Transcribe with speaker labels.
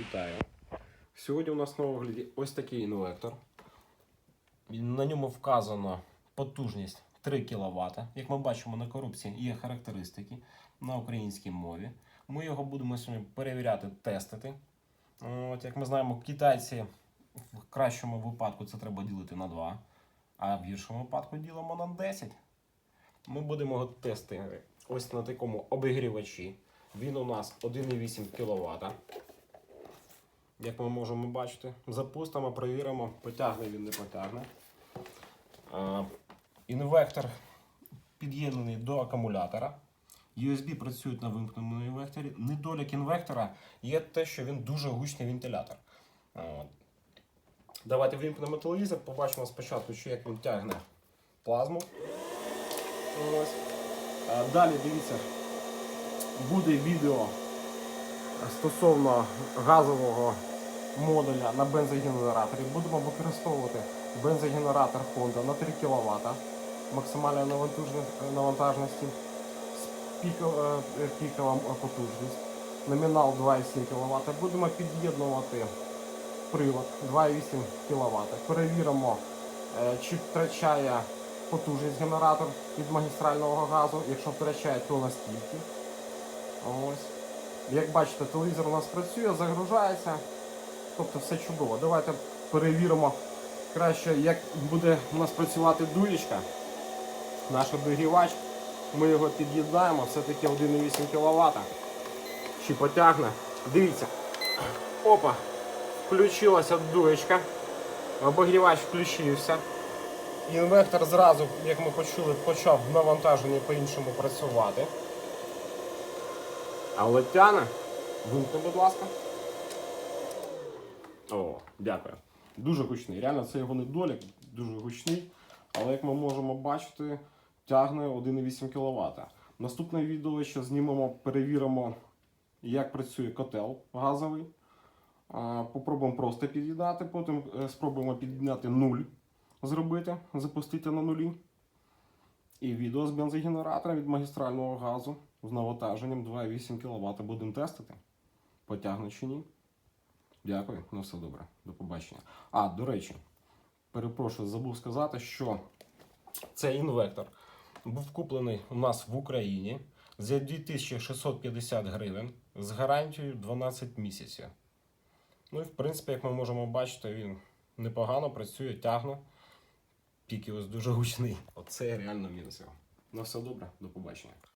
Speaker 1: Вітаю. Сьогодні у нас на огляді ось такий інвектор. На ньому вказано потужність 3 кВт. Як ми бачимо на коробці є характеристики на українській мові. Ми його будемо сьогодні перевіряти, тестити. От, як ми знаємо, китайці в кращому випадку це треба ділити на 2, а в гіршому випадку ділимо на 10. Ми будемо його тестити ось на такому обігрівачі. Він у нас 1,8 кВт. Як ми можемо бачити, запустимо, перевіримо, потягне він не потягне. Інвектор під'єднаний до акумулятора. USB працюють на вимкненому інвекторі. Недолік інвектора є те, що він дуже гучний вентилятор. Давайте вимкнемо телевізор, побачимо спочатку, що як він тягне плазму. Ось. Далі дивіться, буде відео стосовно газового модуля на бензогенераторі. Будемо використовувати бензогенератор Honda на 3 кВт максимальної навантажності з е, пікова потужність. Номінал 2,7 кВт. Будемо під'єднувати привод 2,8 кВт. Перевіримо, е, чи втрачає потужність генератор від магістрального газу. Якщо втрачає, то наскільки. Ось. Як бачите, телевізор у нас працює, загружається. Тобто все чудово. Давайте перевіримо краще, як буде у нас працювати дуєчка. Наш обігрівач. Ми його під'єднаємо, все-таки 1,8 кВт. Чи потягне. Дивіться. Опа! Включилася дуєчка. Обігрівач включився. Інвертор зразу, як ми почули, почав в навантаженні по-іншому працювати. Але тяне. Вимкни, будь ласка. О, дякую. Дуже гучний. Реально, це його недолік, дуже гучний. Але як ми можемо бачити, тягне 1,8 кВт. Наступне відео ще знімемо, перевіримо, як працює котел газовий. Попробуємо просто під'єднати, потім е, спробуємо під'єднати нуль, зробити, запустити на нулі. І відео з бензогенератора від магістрального газу з навантаженням 2,8 кВт будемо тестити. Потягне чи ні. Дякую, на все добре. До побачення. А, до речі, перепрошую, забув сказати, що цей інвектор був куплений у нас в Україні за 2650 гривень з гарантією 12 місяців. Ну і в принципі, як ми можемо бачити, він непогано працює, тягне. Піки ось дуже гучний. Оце реально мінус його. На все добре, до побачення.